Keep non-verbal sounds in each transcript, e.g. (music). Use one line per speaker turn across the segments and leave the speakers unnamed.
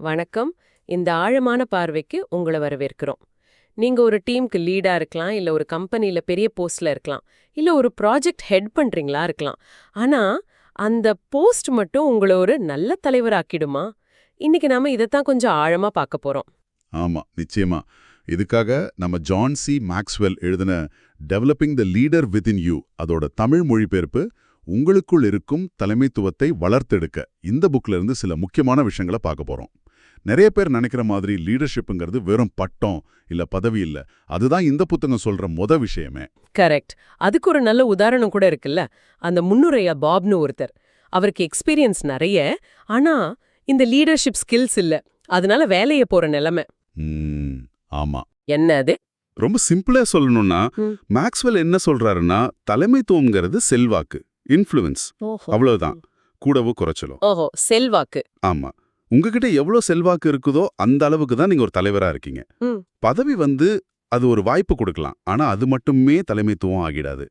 வணக்கம். இந்த ஆழமான பார்வைக்கு உங்களை வரவேற்கிறோம். நீங்க ஒரு டீமுக்கு லீடா இருக்கலாம் இல்ல ஒரு கம்பெனில பெரிய போஸ்ட்ல இருக்கலாம் இல்ல ஒரு ப்ராஜெக்ட் ஹெட் பண்றீங்களா இருக்கலாம். ஆனா அந்த போஸ்ட் மட்டும் உங்களை ஒரு நல்ல தலைவராக்கிடுமா? இன்னைக்கு நாம இதைத்தான் கொஞ்சம் ஆழமா பார்க்க போறோம்.
ஆமா நிச்சயமா. இதுக்காக நம்ம ஜான் சி மேக்ஸ்வெல் எழுதின developing the leader within you அதோட தமிழ் மொழிபெயர்ப்பு உங்களுக்குள் இருக்கும் தலைமைத்துவத்தை வளர்த்தெடுக்க இந்த புக்ல இருந்து சில முக்கியமான விஷயங்களை பார்க்க போறோம். நிறைய பேர் நினைக்கிற மாதிரி லீடர்ஷிப்புங்கிறது வெறும் பட்டம் இல்ல பதவி இல்ல. அதுதான் இந்த புத்தகம் சொல்ற மொத விஷயமே.
கரெக்ட் அதுக்கு ஒரு நல்ல உதாரணம் கூட இருக்குல்ல. அந்த முன்னுரையா பாப்னு ஒருத்தர். அவருக்கு எக்ஸ்பீரியன்ஸ் நிறைய. ஆனா இந்த லீடர்ஷிப் ஸ்கில்ஸ் இல்ல. அதனால வேலைய போற நிலைமை.
ஆமா.
என்ன அது?
ரொம்ப சிம்பிளா சொல்லணும்னா. மேக்ஸ்வெல் என்ன சொல்றாருன்னா தலைமைத்துவம்ங்கிறது செல்வாக்கு இன்ஃப்ளூயன்ஸ் அவ்வளவுதான். கூடவோ குறைச்சலோ.
ஓஹோ செல்வாக்கு.
ஆமா. உங்ககிட்ட எவ்வளவு செல்வாக்கு இருக்குதோ அந்த அளவுக்கு தான் நீங்க ஒரு தலைவரா இருக்கீங்க. பதவி வந்து அது ஒரு வாய்ப்பு கொடுக்கலாம். ஆனா அது மட்டுமே தலைமைத்துவம் ஆகிடாது.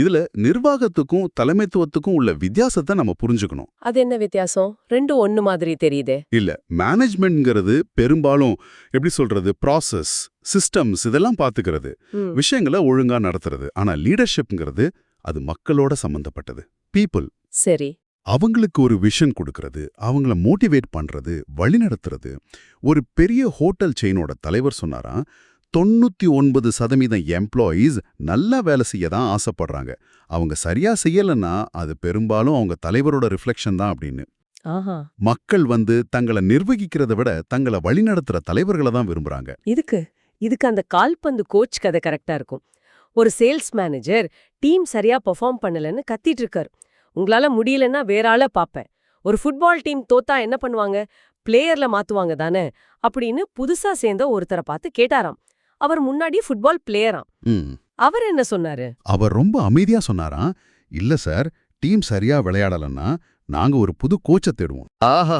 இதுல நிர்வாகத்துக்கும் தலைமைத்துவத்துக்கும் உள்ள வித்தியாசத்தை நம்ம புரிஞ்சுக்கணும்.
அது என்ன வித்தியாசம்? ரெண்டும் ஒண்ணு மாதிரி தெரியுதே.
இல்ல மேனேஜ்மெண்ட்ங்கிறது பெரும்பாலும் எப்படி சொல்றது? ப்ராசஸ் சிஸ்டம்ஸ் இதெல்லாம் பாத்துக்கிறது. விஷயங்களை ஒழுங்கா நடத்துறது. ஆனா லீடர்ஷிப்ங்கிறது அது மக்களோட சம்பந்தப்பட்டது. பீப்புள்
சரி.
அவங்களுக்கு ஒரு விஷன் கொடுக்கறது அவங்கள மோட்டிவேட் பண்றது வழிநடத்துறது. ஒரு பெரிய ஹோட்டல் செயினோட தலைவர் சொன்னாராம் தொண்ணூத்தி ஒன்பது சதவீதம் எம்ப்ளாயீஸ் நல்லா வேலை செய்ய தான் ஆசைப்படுறாங்க. அவங்க சரியா செய்யலைன்னா அது பெரும்பாலும் அவங்க தலைவரோட ரிஃப்ளெக்ஷன் தான் அப்படின்னு. மக்கள் வந்து தங்களை நிர்வகிக்கிறத விட தங்களை வழிநடத்துற தலைவர்களை தான் விரும்புறாங்க.
இதுக்கு இதுக்கு அந்த கால்பந்து கோச் கதை கரெக்டா இருக்கும். ஒரு சேல்ஸ் மேனேஜர் டீம் சரியா பெர்ஃபார்ம் பண்ணலன்னு கத்திட்டு இருக்காரு. உங்களால முடியலன்னா வேற ஆள பாப்பேன். ஒரு ஃபுட்பால் டீம் தோத்தா என்ன பண்ணுவாங்க? பிளேயர்ல மாத்துவாங்க தானே? அப்படின்னு புதுசா சேர்ந்த ஒருத்தரை பார்த்து கேட்டாராம். அவர் முன்னாடி ஃபுட்பால் பிளேயராம். அவர் என்ன சொன்னாரு?
அவர் ரொம்ப அமைதியா சொன்னாராம். இல்ல சார் டீம் சரியா விளையாடலன்னா நாங்க ஒரு புது கோச்சை தேடுவோம். ஆஹா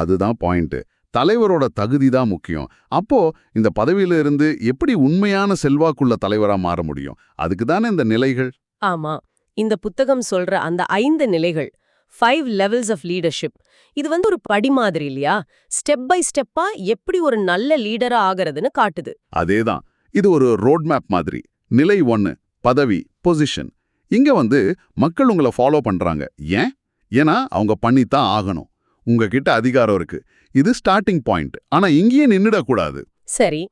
அதுதான் பாயிண்ட் தலைவரோட தகுதி தான் முக்கியம். அப்போ இந்த பதவியில இருந்து எப்படி உண்மையான செல்வாக்குள்ள தலைவரா மாற முடியும்? அதுக்கு தானே இந்த நிலைகள்?
ஆமா. இந்த புத்தகம் சொல்ற அந்த ஐந்து நிலைகள். ஃபைவ் லெவல்ஸ் ஆஃப் லீடர்ஷிப் இது வந்து ஒரு படி மாதிரி இல்லையா? ஸ்டெப் பை ஸ்டெப்பா எப்படி ஒரு நல்ல லீடரா ஆகிறதுன்னு காட்டுது.
அதேதான். இது ஒரு ரோட் மேப் மாதிரி. நிலை ஒன்னு பதவி பொசிஷன் இங்க வந்து மக்கள் உங்களை ஃபாலோ பண்றாங்க. ஏன்? ஏன்னா அவங்க பண்ணித்தான் ஆகணும். உங்ககிட்ட அதிகாரம் இருக்கு. இது ஸ்டார்டிங் பாயிண்ட் ஆனா இங்கேயே நின்னுடக்கூடாது.
சரி.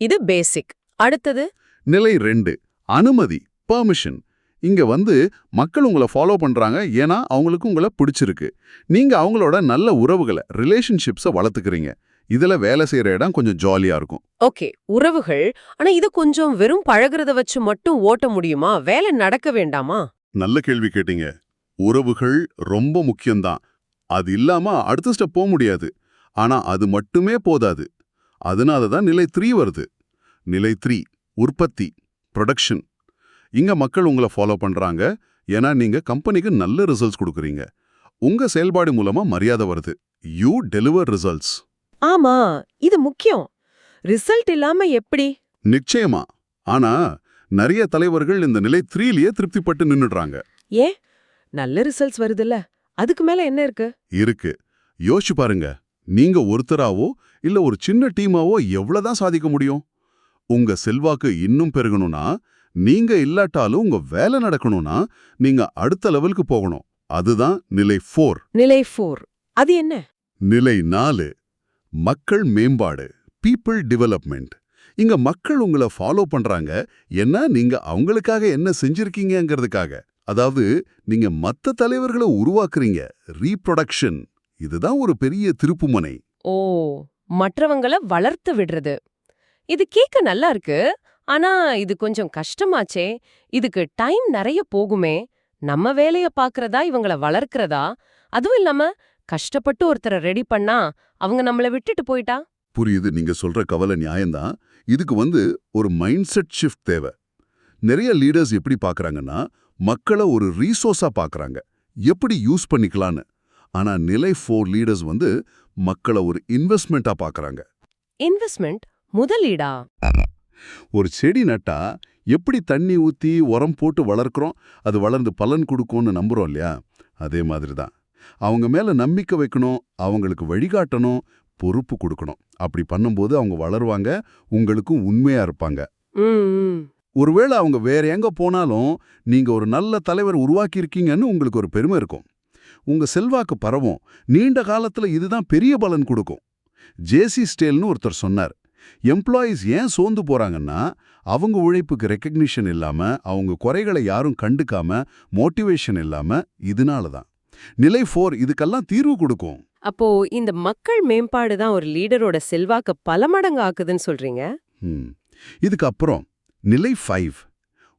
இது பேசிக் அடுத்தது?
நிலை ரெண்டு அனுமதி பெர்மிஷன் இங்க வந்து மக்கள் உங்களை ஃபாலோ பண்றாங்க. ஏன்னா அவங்களுக்கு உங்களை பிடிச்சிருக்கு. நீங்க அவங்களோட நல்ல உறவுகளை ரிலேஷன்ஷிப்ஸை வளர்த்துக்கிறீங்க. இதுல வேலை செய்யற இடம் கொஞ்சம் ஜாலியா இருக்கும்.
ஓகே. உறவுகள் ஆனா இது கொஞ்சம் வெறும் பழகுறத வச்சு மட்டும் ஓட்ட முடியுமா? வேலை நடக்க வேண்டாமா?
நல்ல கேள்வி கேட்டீங்க. உறவுகள் ரொம்ப முக்கியம்தான். அது இல்லாம அடுத்த ஸ்டெப் போக முடியாது. ஆனா அது மட்டுமே போதாது. அதனால தான் நிலை த்ரீ வருது. நிலை த்ரீ உற்பத்தி ப்ரொடக்ஷன் இங்க மக்கள் உங்களை ஃபாலோ பண்றாங்க. ஏன்னா நீங்க கம்பெனிக்கு நல்ல ரிசல்ட்ஸ் கொடுக்குறீங்க. உங்க செயல்பாடு மூலமா மரியாதை வருது. யூ டெலிவர் ரிசல்ட்ஸ்
ஆமா இது முக்கியம். ரிசல்ட் இல்லாம எப்படி?
நிச்சயமா. ஆனா நிறைய தலைவர்கள் இந்த நிலை த்ரீலயே திருப்திப்பட்டு நின்னுடுறாங்க.
ஏன் நல்ல ரிசல்ட்ஸ் வருதுல்ல. அதுக்கு மேல என்ன இருக்கு?
இருக்கு. யோசிச்சு பாருங்க. நீங்க ஒருத்தராவோ இல்ல ஒரு சின்ன டீமாவோ எவ்வளவுதான் சாதிக்க முடியும்? உங்க செல்வாக்கு இன்னும் பெருகணும்னா நீங்க இல்லாட்டாலும் உங்க வேலை நடக்கணும்னா நீங்க அடுத்த லெவலுக்கு போகணும். அதுதான் நிலை ஃபோர்
நிலை ஃபோர் அது என்ன?
நிலை நாலு மக்கள் மேம்பாடு பீப்புள் டெவலப்மெண்ட் இங்க மக்கள் உங்களை ஃபாலோ பண்றாங்க. ஏன்னா நீங்க அவங்களுக்காக என்ன செஞ்சிருக்கீங்கங்கிறதுக்காக. அதாவது நீங்க மத்த தலைவர்களை உருவாக்குறீங்க. ரீப்ரொடக்ஷன் இதுதான் ஒரு பெரிய திருப்புமுனை.
ஓ மற்றவங்கள வளர்த்து விடுறது. இது கேட்க நல்லா இருக்கு. ஆனா இது கொஞ்சம் கஷ்டமாச்சே. இதுக்கு டைம் நிறைய போகுமே. நம்ம வேலைய பாக்குறதா இவங்கள வளர்க்கறதா? அதுவும் இல்லாம கஷ்டப்பட்டு ஒருத்தரை ரெடி பண்ணா அவங்க நம்மள விட்டுட்டு போயிட்டா?
புரியுது. நீங்க சொல்ற கவலை நியாயம்தான். இதுக்கு வந்து ஒரு மைண்ட் செட் ஷிஃப்ட் தேவை. நிறைய லீடர்ஸ் எப்படி பார்க்கறாங்கன்னா மக்களை ஒரு ரீசோர்ஸா பார்க்கறாங்க எப்படி யூஸ் பண்ணிக்கலான்னு ஆனா நிலை ஃபோர் லீடர்ஸ் வந்து மக்களை ஒரு இன்வெஸ்ட்மெண்ட்டா பார்க்கறாங்க
இன்வெஸ்ட்மெண்ட் முதலீடா?
ஒரு செடி நட்டா எப்படி தண்ணி ஊத்தி உரம் போட்டு வளர்க்குறோம்? அது வளர்ந்து பலன் கொடுக்கும்னு நம்புறோம் இல்லையா? அதே மாதிரி தான் அவங்க மேல நம்பிக்கை வைக்கணும் அவங்களுக்கு வழிகாட்டணும் பொறுப்பு கொடுக்கணும். அப்படி பண்ணும்போது அவங்க வளருவாங்க உங்களுக்கும் உண்மையா இருப்பாங்க. ஒருவேளை அவங்க வேற எங்க போனாலும் நீங்க ஒரு நல்ல தலைவர் உருவாக்கியிருக்கீங்கன்னு உங்களுக்கு ஒரு பெருமை இருக்கும். உங்க செல்வாக்கு பரவும். நீண்ட காலத்துல இதுதான் பெரிய பலன் கொடுக்கும். ஜேசி ஸ்டேல்னு ஒருத்தர் சொன்னார். எம்ப்ளாயீஸ் ஏன் சோர்ந்து போறாங்கன்னா அவங்க உழைப்புக்கு ரெக்கக்னிஷன் இல்லாம அவங்க குறைகளை யாரும் கண்டுக்காம மோட்டிவேஷன் இல்லாம இதனால தான் நிலை ஃபோர் இதுக்கெல்லாம் தீர்வு கொடுக்கும்.
அப்போ இந்த மக்கள் மேம்பாடு தான் ஒரு லீடரோட செல்வாக்க பல மடங்கு ஆக்குதுன்னு சொல்றீங்க?
ம். இதுக்கு அப்புறம் நிலை ஃபைவ்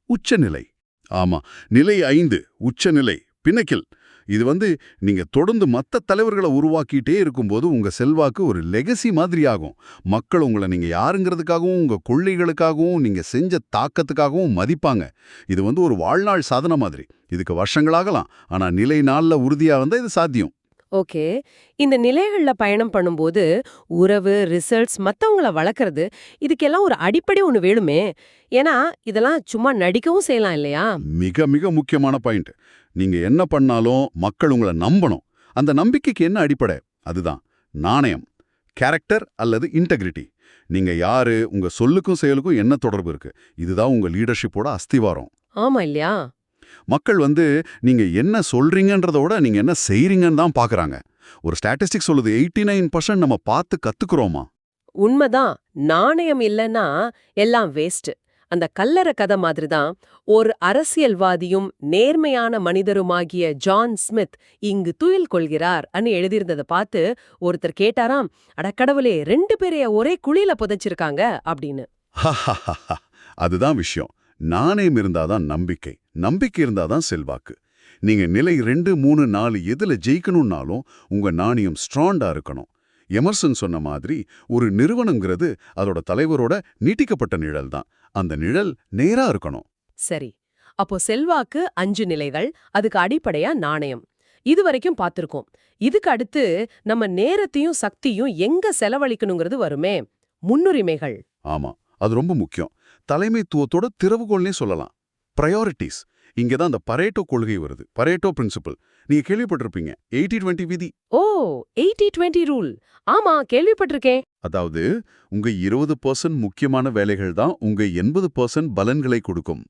உச்சநிலை. ஆமா நிலை ஐந்து உச்சநிலை பின்னக்கில் இது வந்து நீங்க தொடர்ந்து மத்த தலைவர்களை உருவாக்கிட்டே இருக்கும்போது உங்க செல்வாக்கு ஒரு லெகசி மாதிரி ஆகும். மக்கள் உங்களை நீங்க யாருங்கிறதுக்காகவும் உங்க கொள்ளைகளுக்காகவும் நீங்க செஞ்ச தாக்கத்துக்காகவும் மதிப்பாங்க. இது வந்து ஒரு வாழ்நாள் சாதனை மாதிரி. இதுக்கு வருஷங்களாகலாம் ஆனா நிலை நாள்ல உறுதியா வந்தா இது சாத்தியம்.
ஓகே. இந்த நிலைகள்ல பயணம் பண்ணும்போது உறவு ரிசல்ட்ஸ் மத்தவங்கள வளர்க்கறது இதுக்கெல்லாம் ஒரு அடிப்படை ஒண்ணு வேணுமே. ஏன்னா இதெல்லாம் சும்மா நடிக்கவும் செய்யலாம் இல்லையா?
மிக மிக முக்கியமான பாயிண்ட் நீங்க என்ன பண்ணாலும் மக்கள் உங்களை நம்பணும். அந்த நம்பிக்கைக்கு என்ன அடிப்படை? அதுதான். நாணயம். கேரக்டர் அல்லது இன்டெகிரிட்டி நீங்க யாரு உங்க சொல்லுக்கும் செயலுக்கும் என்ன தொடர்பு இருக்கு? இதுதான் உங்க லீடர்ஷிப்போட அஸ்திவாரம்.
ஆமா இல்லையா?
மக்கள் வந்து நீங்க என்ன சொல்றீங்கன்றதோட நீங்க என்ன செய்றீங்கன்னு தான் பாக்குறாங்க. ஒரு ஸ்டாட்டிஸ்டிக் சொல்லுது எயிட்டி நைன் நம்ம பார்த்து கத்துக்கிறோமா?
உண்மைதான். நாணயம் இல்லைன்னா எல்லாம் வேஸ்ட் அந்த கல்லற கதை மாதிரி தான் ஒரு அரசியல்வாதியும் நேர்மையான மனிதருமாகிய ஜான் ஸ்மித் இங்கு துயில் கொள்கிறார் அன்னு எழுதியிருந்ததை பார்த்து ஒருத்தர் கேட்டாராம் அடக்கடவுளே ரெண்டு பேரைய ஒரே குழியில புதைச்சிருக்காங்க அப்படின்னு. (laughs)
அதுதான் விஷயம். நாணயம் இருந்தாதான் நம்பிக்கை. நம்பிக்கை இருந்தாதான் செல்வாக்கு. நீங்க நிலை ரெண்டு மூணு நாலு எதுல ஜெயிக்கணும்னாலும் உங்க நாணயம் ஸ்ட்ராண்டா இருக்கணும். எமர்சன் சொன்ன மாதிரி ஒரு நிறுவனங்கிறது அதோட தலைவரோட நீட்டிக்கப்பட்ட நிழல் தான் அந்த நிழல் நேரா இருக்கணும்.
சரி. அப்போ செல்வாக்கு அஞ்சு நிலைகள் அதுக்கு அடிப்படையா நாணயம். இது வரைக்கும் பார்த்திருக்கோம். இதுக்கு அடுத்து நம்ம நேரத்தையும் சக்தியும் எங்க செலவழிக்கணுங்கிறது வருமே. முன்னுரிமைகள்.
ஆமா. அது ரொம்ப முக்கியம். தலைமைத்துவத்தோட திறவுகோல்னே சொல்லலாம். ப்ரையாரிட்டிஸ் இங்க தான் அந்த பரேட்டோ கொள்கை வருது. பரேட்டோ பிரின்சிபல் நீங்க கேள்விப்பட்டிருப்பீங்க. எயிட்டி டுவெண்ட்டி விதி.
ஓ எயிட்டி டுவெண்ட்டி ரூல் ஆமா கேள்விப்பட்டிருக்கேன்.
அதாவது உங்க இருபது பர்சன்ட் முக்கியமான வேலைகள் தான் உங்க எண்பது பர்சன்ட் பலன்களை கொடுக்கும்.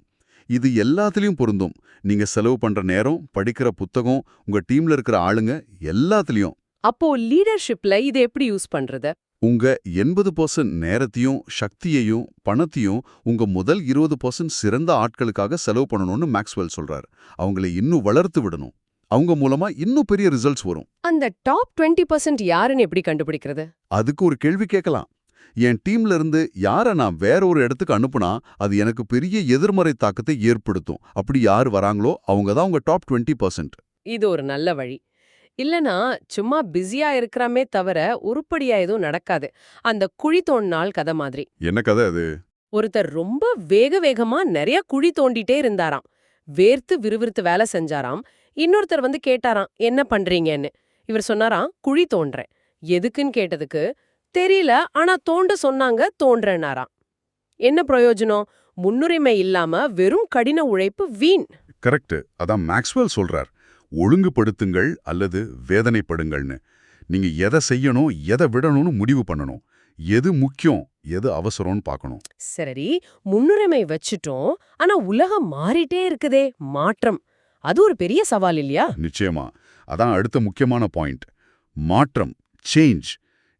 இது எல்லாத்துலயும் பொருந்தும். நீங்க செலவு பண்ற நேரம் படிக்கிற புத்தகம் உங்க டீம்ல இருக்கிற ஆளுங்க எல்லாத்துலயும்.
அப்போ லீடர்ஷிப்ல இதை எப்படி யூஸ் பண்றது?
உங்க எண்பது பர்சன்ட் நேரத்தையும் சக்தியையும் பணத்தையும் உங்க முதல் இருபது பர்சன்ட் சிறந்த ஆட்களுக்காக செலவு பண்ணணும்னு மேக்ஸ்வெல் சொல்றாரு. அவங்களை இன்னும் வளர்த்து விடணும். அவங்க மூலமா இன்னும் பெரிய ரிசல்ட்ஸ் வரும்.
அந்த டாப் டுவெண்ட்டி பர்சன்ட் யாருன்னு எப்படி கண்டுபிடிக்கிறது?
அதுக்கு ஒரு கேள்வி கேட்கலாம். என் டீம்ல இருந்து யாரை நான் வேற ஒரு இடத்துக்கு அனுப்புனா அது எனக்கு பெரிய எதிர்மறை தாக்கத்தை ஏற்படுத்தும். அப்படி யார் வராங்களோ அவங்க தான் உங்க டாப் டுவெண்ட்டி பர்சன்ட்
இது ஒரு நல்ல வழி. இல்லனா சும்மா பிஸியா இருக்கிறாமே தவிர உருப்படியா எதுவும் நடக்காது. அந்த குழி தோண்டினால் கதை மாதிரி.
என்ன கதை அது?
ஒருத்தர் ரொம்ப வேக வேகமா நிறைய குழி தோண்டிட்டே இருந்தாராம். வேர்த்து விறுவிறுத்து வேலை செஞ்சாராம். இன்னொருத்தர் வந்து கேட்டாராம் என்ன பண்றீங்கன்னு? இவர் சொன்னாராம் குழி தோன்றேன் எதுக்குன்னு கேட்டதுக்கு தெரியல ஆனா தோண்ட சொன்னாங்க தோன்றேனாராம் என்ன பிரயோஜனம்? முன்னுரிமை இல்லாம வெறும் கடின உழைப்பு வீண்.
கரெக்ட் அதான் மேக்ஸ்வெல் சொல்றார். ஒழுங்குபடுத்துங்கள் அல்லது வேதனைப்படுங்கள்னு. நீங்க எதை செய்யணும் எதை விடணும்னு முடிவு பண்ணணும். எது முக்கியம் எது அவசரம்னு பார்க்கணும்.
சரி முன்னுரிமை வச்சுட்டோம் ஆனா உலகம் மாறிட்டே இருக்குதே மாற்றம். அது ஒரு பெரிய சவால் இல்லையா?
நிச்சயமா. அதான் அடுத்த முக்கியமான பாயிண்ட். மாற்றம் சேஞ்ச்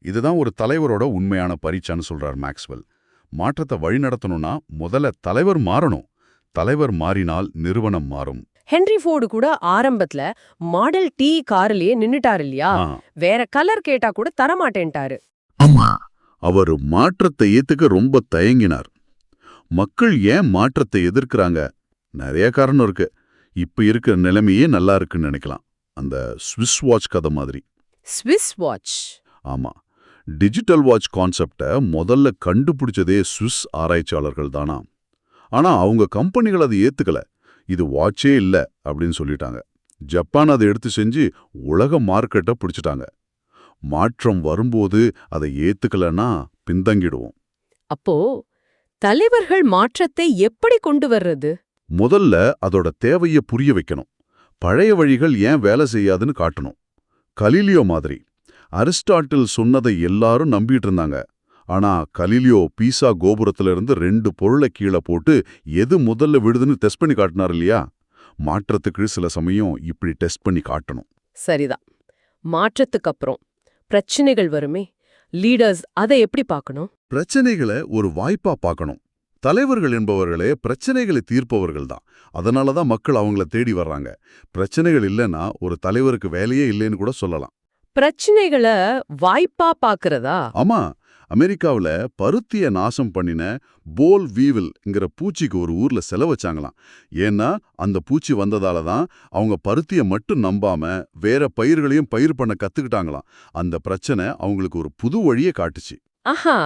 இதுதான் ஒரு தலைவரோட உண்மையான பரீட்சான்னு சொல்றார் மேக்ஸ்வெல். மாற்றத்தை வழிநடத்தணும்னா முதல்ல தலைவர் மாறணும். தலைவர் மாறினால் நிறுவனம் மாறும்.
ஹென்ரி ஃபோர்டு கூட ஆரம்பத்துல மாடல் டி கார்லயே நின்னுட்டாரு இல்லையா? வேற கலர் கேட்டா கூட தரமாட்டேன்ட்டாரு.
அவர் மாற்றத்தை ஏத்துக்க ரொம்ப தயங்கினார். மக்கள் ஏன் மாற்றத்தை எதிர்க்கிறாங்க? நிறைய காரணம் இருக்கு. இப்ப இருக்கிற நிலைமையே நல்லா இருக்குன்னு நினைக்கலாம். அந்த ஸ்விஸ் வாட்ச் கதை மாதிரி.
ஸ்விஸ் வாட்ச்
ஆமா டிஜிட்டல் வாட்ச் கான்செப்டை முதல்ல கண்டுபிடிச்சதே ஸ்விஸ் ஆராய்ச்சியாளர்கள் தானா? ஆனா அவங்க கம்பெனிகள் அதை ஏத்துக்கல. இது வாட்சே இல்ல அப்படின்னு சொல்லிட்டாங்க. ஜப்பான் அதை எடுத்து செஞ்சு உலக மார்க்கெட்டை பிடிச்சிட்டாங்க. மாற்றம் வரும்போது அதை ஏத்துக்கலன்னா பின்தங்கிடுவோம்.
அப்போ தலைவர்கள் மாற்றத்தை எப்படி கொண்டு வர்றது?
முதல்ல அதோட தேவையை புரிய வைக்கணும். பழைய வழிகள் ஏன் வேலை செய்யாதுன்னு காட்டணும். கலீலியோ மாதிரி. அரிஸ்டாட்டில் சொன்னதை எல்லாரும் நம்பிட்டு இருந்தாங்க. ஆனா கலீலியோ பீசா கோபுரத்துல இருந்து ரெண்டு பொருளை கீழே போட்டு எது முதல்ல விடுதுன்னு டெஸ்ட் பண்ணி காட்டினார் இல்லையா? மாற்றத்துக்கு சில சமயம் இப்படி டெஸ்ட் பண்ணி காட்டணும்.
சரிதான். மாற்றத்துக்கு அப்புறம் பிரச்சனைகள் வருமே லீடர்ஸ் அதை எப்படி பார்க்கணும்?
பிரச்சனைகளை ஒரு வாய்ப்பா பார்க்கணும். தலைவர்கள் என்பவர்களே பிரச்சனைகளை தீர்ப்பவர்கள் தான். அதனால தான் மக்கள் அவங்கள தேடி வர்றாங்க. பிரச்சனைகள் இல்லைன்னா ஒரு தலைவருக்கு வேலையே இல்லைன்னு கூட சொல்லலாம்.
பிரச்சனைகளை வாய்ப்பா பாக்குறதா
ஆமா. அமெரிக்காவுல பருத்திய நாசம் பண்ணின போல் வீவில்ங்கிற பூச்சிக்கு ஒரு ஊர்ல செலவு வச்சாங்களாம். ஏன்னா அந்த பூச்சி வந்ததால தான் அவங்க பருத்திய மட்டும் நம்பாம வேற பயிர்களையும் பயிர் பண்ண கத்துக்கிட்டாங்களாம். அந்த பிரச்சனை அவங்களுக்கு ஒரு புது வழியை காட்டுச்சு.
ஆஹா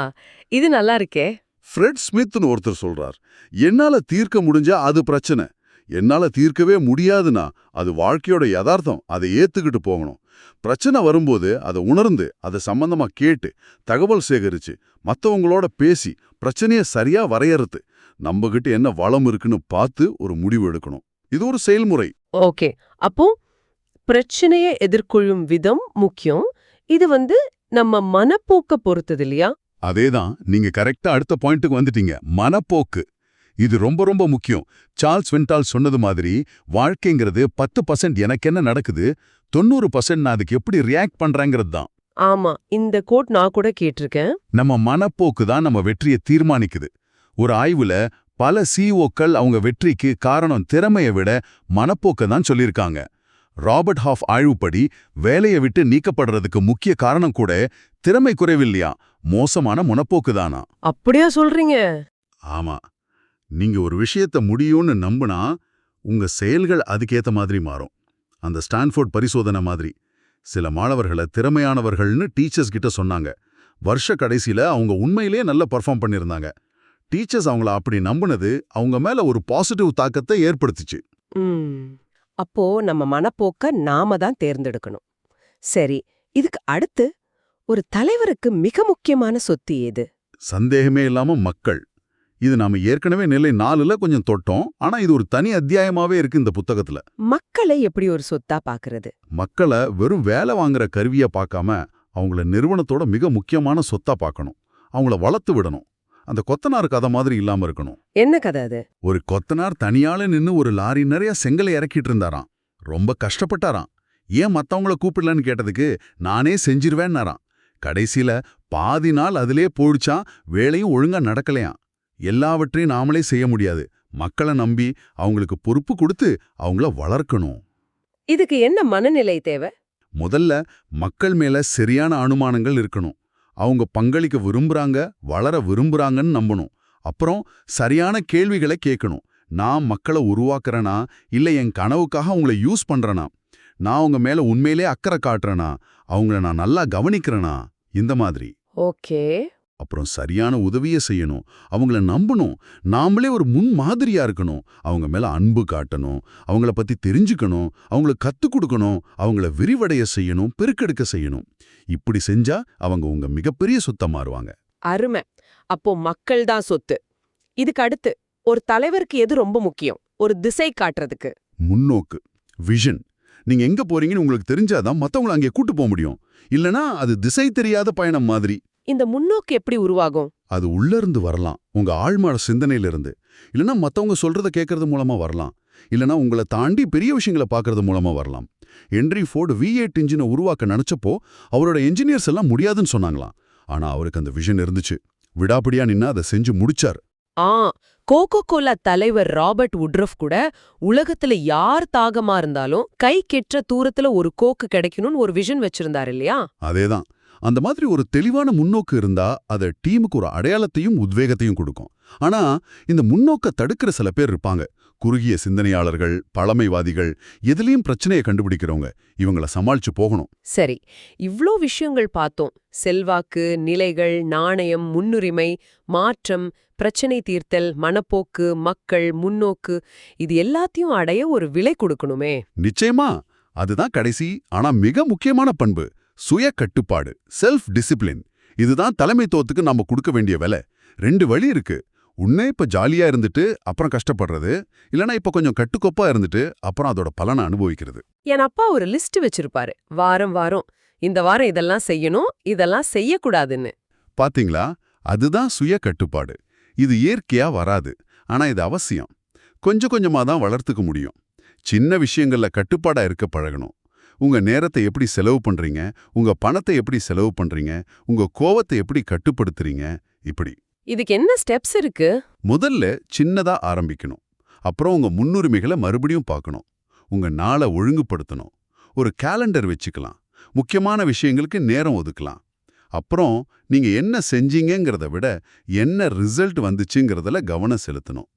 இது நல்லா இருக்கே.
ஃப்ரெட் ஸ்மித்னு ஒருத்தர் சொல்றார் என்னால தீர்க்க முடிஞ்சா அது பிரச்சனை. என்னால தீர்க்கவே முடியாதுன்னா அது வாழ்க்கையோட யதார்த்தம். அதை ஏத்துக்கிட்டு போகணும். பிரச்சனை வரும்போது அதை உணர்ந்து அதை சம்பந்தமா கேட்டு தகவல் சேகரிச்சு மத்தவங்களோட பேசி பிரச்சனையை சரியா வரையறது நம்மகிட்ட என்ன வளம் இருக்குன்னு பார்த்து ஒரு முடிவு எடுக்கணும். இது ஒரு செயல்முறை.
ஓகே. அப்போ பிரச்சனையை எதிர்கொள்ளும் விதம் முக்கியம். இது வந்து நம்ம மனப்போக்க பொறுத்தது இல்லையா
அதேதான். நீங்க கரெக்டா அடுத்த பாயிண்ட்டுக்கு வந்துட்டீங்க. மனப்போக்கு. இது ரொம்ப ரொம்ப முக்கியம். சார்ல்ஸ் வென்டால் சொன்னது மாதிரி வாழ்க்கைங்கிறது பத்து பர்சன்ட் எனக்கு என்ன நடக்குது? தொண்ணூறு பர்சன்ட் நான் அதுக்கு எப்படி ரியாக்ட் பண்றேங்கிறது தான்
ஆமா இந்த கோட் நான் கூட கேட்டிருக்கேன்.
நம்ம மனப்போக்கு தான் நம்ம வெற்றியை தீர்மானிக்குது. ஒரு ஆய்வுல பல சிஓக்கள் அவங்க வெற்றிக்கு காரணம் திறமையை விட மனப்போக்க தான் சொல்லியிருக்காங்க. ராபர்ட் ஹாஃப் ஆய்வுப்படி வேலையை விட்டு நீக்கப்படுறதுக்கு முக்கிய காரணம் கூட திறமை குறைவில்லையா? மோசமான மனப்போக்கு தானா?
அப்படியா சொல்றீங்க?
ஆமா. நீங்க ஒரு விஷயத்த முடியும்னு நம்புனா உங்க செயல்கள் அதுக்கேத்த மாதிரி மாறும். அந்த ஸ்டான்ஃபோர்ட் பரிசோதனை மாதிரி. சில மாணவர்களை திறமையானவர்கள்னு டீச்சர்ஸ் கிட்ட சொன்னாங்க. வருஷ கடைசியில அவங்க உண்மையிலேயே நல்ல பர்ஃபார்ம் பண்ணியிருந்தாங்க. டீச்சர்ஸ் அவங்கள அப்படி நம்புனது அவங்க மேல ஒரு பாசிட்டிவ் தாக்கத்தை ஏற்படுத்துச்சு.
அப்போ நம்ம மனப்போக்க நாம தான் தேர்ந்தெடுக்கணும். சரி இதுக்கு அடுத்து ஒரு தலைவருக்கு மிக முக்கியமான சொத்து ஏது?
சந்தேகமே இல்லாம மக்கள். இது நாம ஏற்கனவே நிலை நாலுல கொஞ்சம் தொட்டோம். ஆனா இது ஒரு தனி அத்தியாயமாவே இருக்கு இந்த புத்தகத்துல.
மக்களை எப்படி ஒரு சொத்தா பாக்குறது?
மக்களை வெறும் வேலை வாங்குற கருவியா பார்க்காம அவங்கள நிறுவனத்தோட மிக முக்கியமான சொத்தா பார்க்கணும் அவங்கள வளர்த்து விடணும். அந்த கொத்தனார் கதை மாதிரி இல்லாம இருக்கணும்.
என்ன கதை அது?
ஒரு கொத்தனார் தனியால நின்னு ஒரு லாரி நிறைய செங்கலை இறக்கிட்டு இருந்தாராம். ரொம்ப கஷ்டப்பட்டாராம். ஏன் மத்தவங்கள கூப்பிடலன்னு கேட்டதுக்கு நானே செஞ்சிருவேன்னாராம். கடைசியில பாதி நாள் அதிலே போயிடுச்சான் வேலையும் ஒழுங்கா நடக்கலையாம். எல்லாவற்றையும் நாமளே செய்ய முடியாது. மக்களை நம்பி அவங்களுக்கு பொறுப்பு கொடுத்து அவங்கள வளர்க்கணும்.
இதுக்கு என்ன மனநிலை தேவை?
முதல்ல மக்கள் மேல சரியான அனுமானங்கள் இருக்கணும். அவங்க பங்களிக்க விரும்புறாங்க வளர விரும்புறாங்கன்னு நம்பணும். அப்புறம் சரியான கேள்விகளை கேட்கணும். நான் மக்களை உருவாக்குறேனா? இல்ல என் கனவுக்காக அவங்கள யூஸ் பண்றேனா? நான் அவங்க மேல உண்மையிலே அக்கறை காட்டுறேனா? அவங்கள நான் நல்லா கவனிக்கிறேனா? இந்த மாதிரி.
ஓகே.
அப்புறம் சரியான உதவியை செய்யணும். அவங்கள நம்பணும். நாமளே ஒரு முன் மாதிரியா இருக்கணும். அவங்க மேல அன்பு காட்டணும். அவங்கள பத்தி தெரிஞ்சுக்கணும். அவங்களுக்கு கத்துக் கொடுக்கணும். அவங்கள விரிவடைய செய்யணும். பெருக்கெடுக்க செய்யணும். இப்படி செஞ்சா அவங்க உங்க மிகப்பெரிய சொத்தா மாறுவாங்க.
அருமை. அப்போ மக்கள் தான் சொத்து. இதுக்கு அடுத்து ஒரு தலைவருக்கு எது ரொம்ப முக்கியம்? ஒரு திசை காட்டுறதுக்கு.
முன்னோக்கு. விஷன் நீங்க எங்க போறீங்கன்னு உங்களுக்கு தெரிஞ்சாதான் மத்தவங்கள அங்கே கூட்டு போக முடியும். இல்லனா அது திசை தெரியாத பயணம் மாதிரி.
இந்த முன்னோக்கு எப்படி உருவாகும்?
அது உள்ள இருந்து வரலாம். உங்க ஆழ்மன சிந்தனையில இருந்து இல்லனா மத்தவங்க சொல்றத கேட்கறது மூலமா வரலாம். இல்லனா உங்களை தாண்டி பெரிய விஷயங்களை பார்க்கறது மூலமா வரலாம். ஹென்ரி ஃபோர்டு வி எயிட் இன்ஜினை உருவாக்க நினைச்சப்போ அவரோட என்ஜினியர்ஸ் எல்லாம் முடியாதுன்னு சொன்னாங்களாம். ஆனா அவருக்கு அந்த விஷன் இருந்துச்சு. விடாப்பிடியா நின்னா அதை செஞ்சு முடிச்சார்.
ஆ கோகோ கோலா தலைவர் ராபர்ட் உட்ரஃப் கூட உலகத்துல யார் தாகமா இருந்தாலும் கை கெற்ற தூரத்துல ஒரு கோக்கு கிடைக்கணும்னு ஒரு விஷன் வச்சிருந்தாரு இல்லையா?
அதேதான். அந்த மாதிரி ஒரு தெளிவான முன்னோக்கு இருந்தா அத டீமுக்கு ஒரு அடையாளத்தையும் உத்வேகத்தையும் கொடுக்கும். ஆனா இந்த முன்னோக்க தடுக்கிற சில பேர் இருப்பாங்க. குறுகிய சிந்தனையாளர்கள் பழமைவாதிகள் எதுலயும் பிரச்சனையை கண்டுபிடிக்கிறவங்க. இவங்கள சமாளிச்சு போகணும்.
சரி. இவ்ளோ விஷயங்கள் பார்த்தோம். செல்வாக்கு நிலைகள் நாணயம் முன்னுரிமை மாற்றம் பிரச்சனை தீர்த்தல் மனப்போக்கு மக்கள் முன்னோக்கு இது எல்லாத்தையும் அடைய ஒரு விலை கொடுக்கணுமே.
நிச்சயமா. அதுதான் கடைசி. ஆனா மிக முக்கியமான பண்பு. சுய கட்டுப்பாடு செல்ஃப் டிசிப்ளின் இதுதான் தலைமைத்துவத்துக்கு நாம கொடுக்க வேண்டிய விலை. ரெண்டு வழி இருக்கு. உன்னே இப்ப ஜாலியா இருந்துட்டு அப்புறம் கஷ்டப்படுறது. இல்லனா இப்ப கொஞ்சம் கட்டுக்கோப்பா இருந்துட்டு அப்புறம் அதோட பலனை அனுபவிக்கிறது.
என் அப்பா ஒரு லிஸ்ட் வச்சிருப்பாரு. வாரம் வாரம். இந்த வாரம் இதெல்லாம் செய்யணும் இதெல்லாம் செய்யக்கூடாதுன்னு.
பாத்தீங்களா? அதுதான் சுய கட்டுப்பாடு இது இயற்கையா வராது. ஆனா இது அவசியம். கொஞ்சம் கொஞ்சமா தான் வளர்த்துக்க முடியும். சின்ன விஷயங்கள்ல கட்டுப்பாடா இருக்க பழகணும். உங்க நேரத்தை எப்படி செலவு பண்றீங்க? உங்க பணத்தை எப்படி செலவு பண்றீங்க? உங்க கோவத்தை எப்படி கட்டுப்படுத்துறீங்க? இப்படி.
இதுக்கு என்ன ஸ்டெப்ஸ் இருக்கு?
முதல்ல சின்னதா ஆரம்பிக்கணும். அப்புறம் உங்க முன்னுரிமைகளை மறுபடியும் பார்க்கணும். உங்க நாளை ஒழுங்குபடுத்தணும். ஒரு கேலண்டர் வச்சுக்கலாம். முக்கியமான விஷயங்களுக்கு நேரம் ஒதுக்கலாம். அப்புறம் நீங்க என்ன செஞ்சீங்கங்கிறத விட என்ன ரிசல்ட் வந்துச்சுங்கிறதுல கவனம் செலுத்தணும்.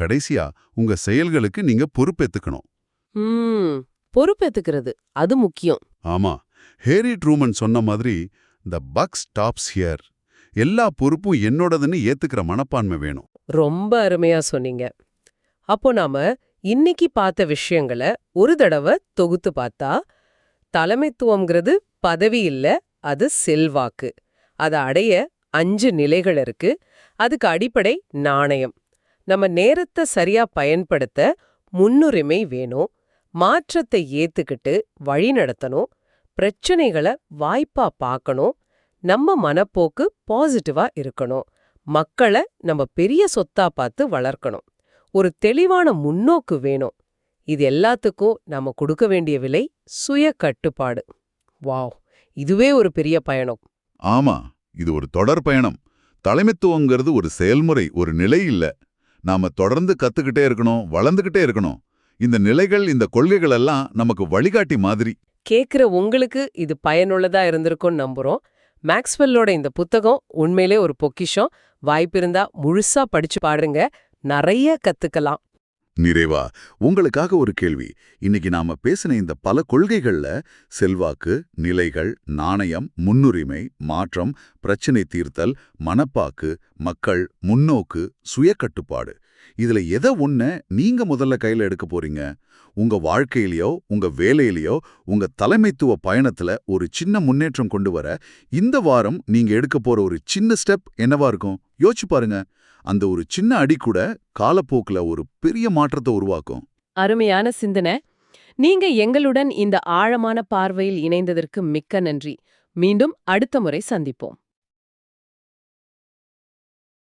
கடைசியா உங்க செயல்களுக்கு நீங்க பொறுப்பேத்துக்கணும்.
ம். பொறுப்பேத்துக்கிறது. அது முக்கியம்.
ஆமா. ஹேரி ட்ரூமன் சொன்ன மாதிரி த பக் ஸ்டாப்ஸ் ஹியர். எல்லா பொறுப்பும் என்னோடதுன்னு ஏத்துக்கிற மனப்பான்மை வேணும்.
ரொம்ப அருமையா சொன்னீங்க. அப்போ நாம இன்னைக்கு பார்த்த விஷயங்களை ஒரு தடவை தொகுத்து பார்த்தா தலைமைத்துவம்ங்கிறது பதவி இல்ல அது செல்வாக்கு. அதை அடைய அஞ்சு நிலைகள் இருக்கு. அதுக்கு அடிப்படை நாணயம். நம்ம நேரத்தை சரியா பயன்படுத்த முன்னுரிமை வேணும். மாற்றத்தை ஏத்துக்கிட்டு வழி நடத்தணும் பிரச்சனைகளை வாய்ப்பா பார்க்கணும் நம்ம மனப்போக்கு பாசிட்டிவா இருக்கணும் மக்களை நம்ம பெரிய சொத்தா பார்த்து வளர்க்கணும். ஒரு தெளிவான முன்னோக்கு வேணும். இது எல்லாத்துக்கும் நாம கொடுக்க வேண்டிய விலை சுய கட்டுப்பாடு. வாவ்! இதுவே ஒரு பெரிய பயணம்.
ஆமா இது ஒரு தொடர் பயணம். தலைமைத்துவங்கிறது ஒரு செயல்முறை ஒரு நிலை இல்ல. நாம தொடர்ந்து கத்துக்கிட்டே இருக்கணும் வளர்ந்துகிட்டே இருக்கணும். இந்த நிலைகள் இந்த கொள்கைகள் எல்லாம் நமக்கு வழிகாட்டி மாதிரி.
கேக்குற உங்களுக்கு இது பயனுள்ளதா இருந்திருக்கும்னு நம்புறோம். மேக்ஸ்வெல்லோட இந்த புத்தகம் உண்மையிலே ஒரு பொக்கிஷம். வாய்ப்பிருந்தா முழுசா படிச்சு பாருங்க. நிறைய கத்துக்கலாம்.
நிறைவா உங்களுக்காக ஒரு கேள்வி. இன்னைக்கு நாம பேசின இந்த பல கொள்கைகள்ல செல்வாக்கு நிலைகள் நாணயம் முன்னுரிமை மாற்றம் பிரச்சனை தீர்த்தல் மனப்பாக்கு மக்கள் முன்னோக்கு சுய கட்டுப்பாடு இதுல எதை ஒண்ண நீங்க முதல்ல கையில எடுக்க போறீங்க? உங்க வாழ்க்கையிலயோ உங்க வேலையிலயோ உங்க தலைமைத்துவ பயணத்துல ஒரு சின்ன முன்னேற்றம் கொண்டு வர இந்த வாரம் நீங்க எடுக்க போற ஒரு சின்ன ஸ்டெப் என்னவா இருக்கும்? யோசிச்சு பாருங்க. அந்த ஒரு சின்ன அடி கூட காலப்போக்குல ஒரு பெரிய மாற்றத்தை உருவாக்கும்.
அருமையான சிந்தனை. நீங்க எங்களுடன் இந்த ஆழமான பார்வையில் இணைந்ததற்கு மிக்க நன்றி. மீண்டும் அடுத்த முறை சந்திப்போம்.